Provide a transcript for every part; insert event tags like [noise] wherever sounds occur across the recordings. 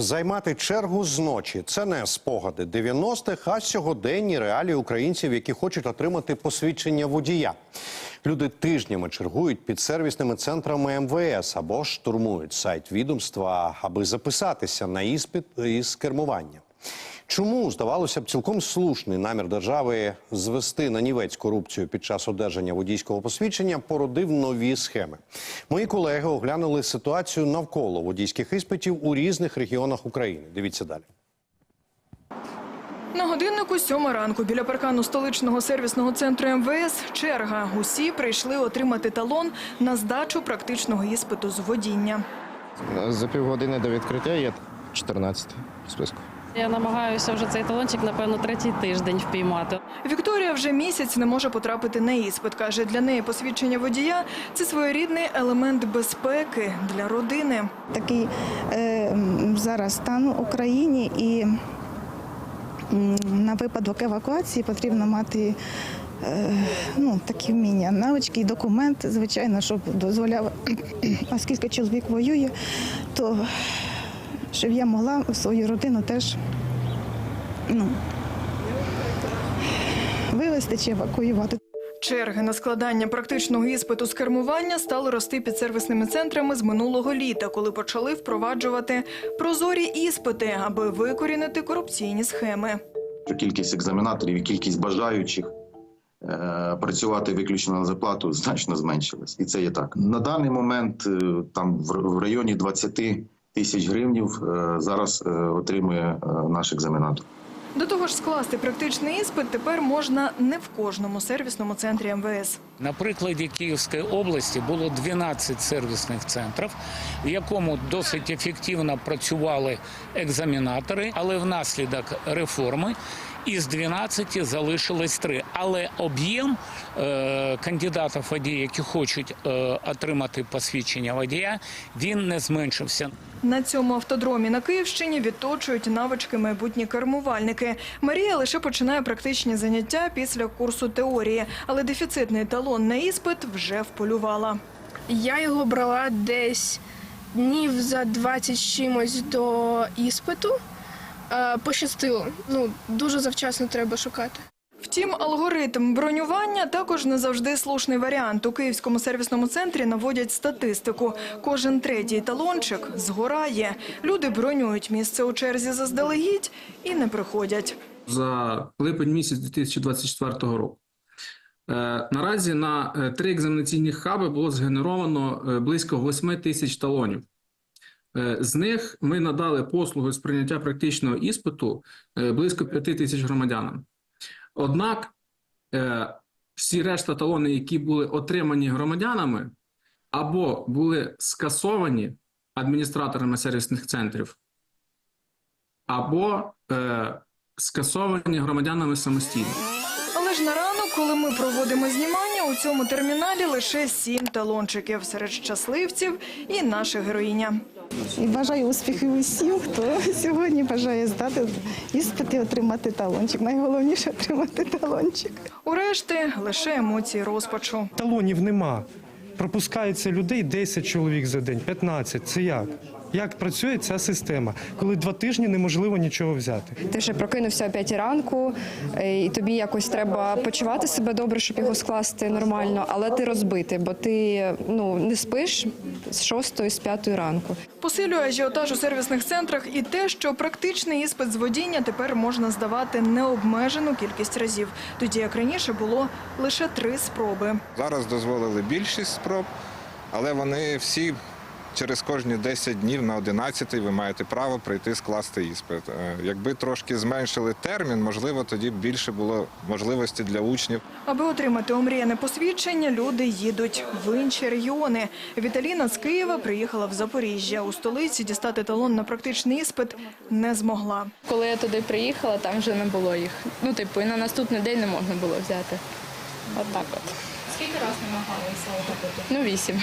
Займати чергу зночі це не спогади 90-х, а сьогоденні реалії українців, які хочуть отримати посвідчення водія. Люди тижнями чергують під сервісними центрами МВС або штурмують сайт відомства, аби записатися на іспит із кермування. Чому здавалося б цілком слушний намір держави звести на нівець корупцію під час одержання водійського посвідчення породив нові схеми. Мої колеги оглянули ситуацію навколо водійських іспитів у різних регіонах України. Дивіться далі. На годиннику сьома ранку біля паркану столичного сервісного центру МВС черга. Усі прийшли отримати талон на здачу практичного іспиту з водіння. За півгодини до відкриття є 14 в списку. Я намагаюся вже цей талончик, напевно, третій тиждень впіймати. Вікторія вже місяць не може потрапити на іспит. Каже, для неї посвідчення водія це своєрідний елемент безпеки для родини. такий е, зараз стан в Україні, і на випадок евакуації потрібно мати е, ну, такі вміння, навички і документ, звичайно, щоб дозволяв, [clears throat] оскільки чоловік воює, то щоб я могла свою родину теж ну, вивезти чи евакуювати. Черги на складання практичного іспиту з кермування стали рости під сервісними центрами з минулого літа, коли почали впроваджувати прозорі іспити, аби викорінити корупційні схеми. що кількість екзаменаторів і кількість бажаючих е, працювати виключно на зарплату значно зменшилась. І це є так. На даний момент е, там в, в районі 20 тисяч гривнів е, зараз е, отримує е, наш екзаменатор. До того ж, скласти практичний іспит тепер можна не в кожному сервісному центрі МВС. На прикладі Київської області було 12 сервісних центрів, в якому досить ефективно працювали екзаменатори, але внаслідок реформи із 12 залишилось 3. Але об'єм е, кандидатів водія, які хочуть е, отримати посвідчення водія, він не зменшився. На цьому автодромі на Київщині відточують навички майбутні кермувальники. Марія лише починає практичні заняття після курсу теорії, але дефіцитний талон на іспит вже вполювала. Я його брала десь днів за 20 з чимось до іспиту. Е, Пощастило. Ну, дуже завчасно треба шукати. Втім, алгоритм бронювання також не завжди слушний варіант. У Київському сервісному центрі наводять статистику. Кожен третій талончик згорає. Люди бронюють місце у черзі заздалегідь і не приходять. за липень місяць 2024 року. Е, Наразі на е, три екзаменаційні хаби було згенеровано е, близько 8 тисяч талонів. З них ми надали послуги з прийняття практичного іспиту близько 5 тисяч громадянам. Однак е, всі решта талони, які були отримані громадянами, або були скасовані адміністраторами сервісних центрів, або е, скасовані громадянами самостійно. Але ж на ранок, коли ми проводимо знімання, у цьому терміналі лише сім талончиків серед щасливців і наша героїня. І бажаю успіхів усім, хто сьогодні бажає здати іспити отримати талончик. Найголовніше отримати талончик. У решти лише емоції розпачу. Талонів нема. Пропускається людей 10 чоловік за день, 15. Це як? Як працює ця система, коли два тижні неможливо нічого взяти? Ти вже прокинувся о 5 ранку, е, і тобі якось треба почувати себе добре, щоб його скласти нормально, але ти розбитий, бо ти ну не спиш з 6 з 5 ранку. Посилює ажіотаж у сервісних центрах і те, що практичний іспит з водіння тепер можна здавати необмежену кількість разів, тоді як раніше було лише три спроби. Зараз дозволили більшість спроб, але вони всі через кожні 10 днів на 11 ви маєте право прийти скласти іспит. Е, Якби трошки зменшили термін, можливо, тоді б більше було можливості для учнів. Аби отримати омріяне посвідчення, люди їдуть в інші регіони. Віталіна з Києва приїхала в Запоріжжя. У столиці дістати талон на практичний іспит не змогла. Коли я туди приїхала, там вже не було їх. Ну, типу, і на наступний день не можна було взяти. От так от. Скільки раз намагалися отопити? Ну, вісім.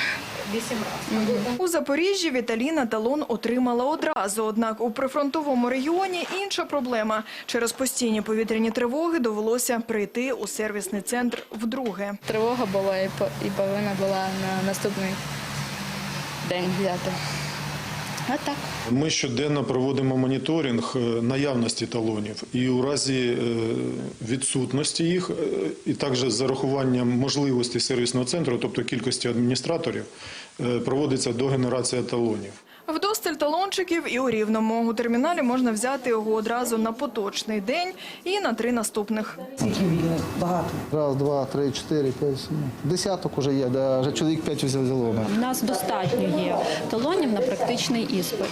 Вісім разів. У Запоріжжі Віталіна талон отримала одразу. Однак у прифронтовому регіоні інша проблема. Через постійні повітряні тривоги довелося прийти у сервісний центр вдруге. Тривога була і по- і повинна була на наступний день взяти. Отак. Ми щоденно проводимо моніторинг е, наявності талонів і у разі е, відсутності їх, е, і також з зарахуванням можливості сервісного центру, тобто кількості адміністраторів, проводиться догенерація талонів. Вдосталь талончиків і у Рівному. У терміналі можна взяти його одразу на поточний день і на три наступних. Багато. Раз, два, три, чотири, п'ять, сім. Десяток уже є, де вже чоловік п'ять взяло. У нас достатньо є талонів на практичний іспит.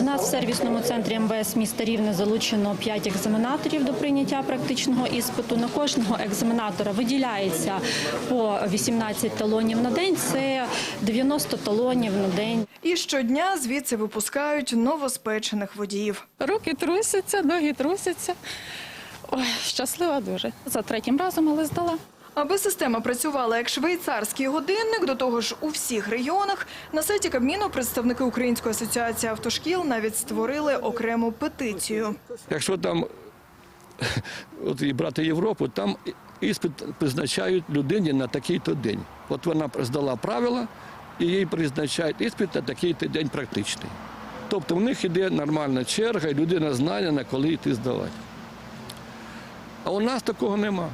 В нас в сервісному центрі МВС міста Рівне залучено 5 екзаменаторів до прийняття практичного іспиту. На кожного екзаменатора виділяється по 18 талонів на день. Це 90 талонів на день. І щодня звідси випускають новоспечених водіїв. Руки трусяться, ноги трусяться. Ой, щаслива дуже. За третім разом, але здала. Аби система працювала як швейцарський годинник, до того ж у всіх регіонах, на сайті Кабміну представники Української асоціації автошкіл навіть створили окрему петицію. Якщо там [laughs] от і брати Європу, там іспит призначають людині на такий-то день. От вона здала правила, і їй призначають іспит на такий-то день практичний. Тобто в них йде нормальна черга, і людина знає, на коли йти здавати. А у нас такого нема.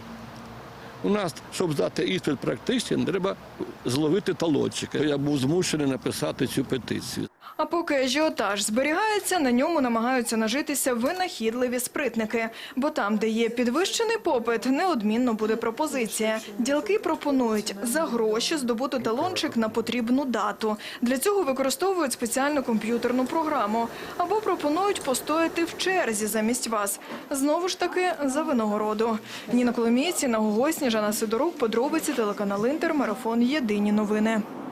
У нас, щоб здати іспит практичний, треба зловити талончика. Я був змушений написати цю петицію. А поки ажіотаж зберігається, на ньому намагаються нажитися винахідливі спритники. Бо там, де є підвищений попит, неодмінно буде пропозиція. Ділки пропонують за гроші здобути талончик на потрібну дату. Для цього використовують спеціальну комп'ютерну програму або пропонують постояти в черзі замість вас. Знову ж таки за винагороду. Ніна Коломієць, Інна Гогой, Сніжана Сидорук, подробиці телеканал Інтер, марафон Єдині новини.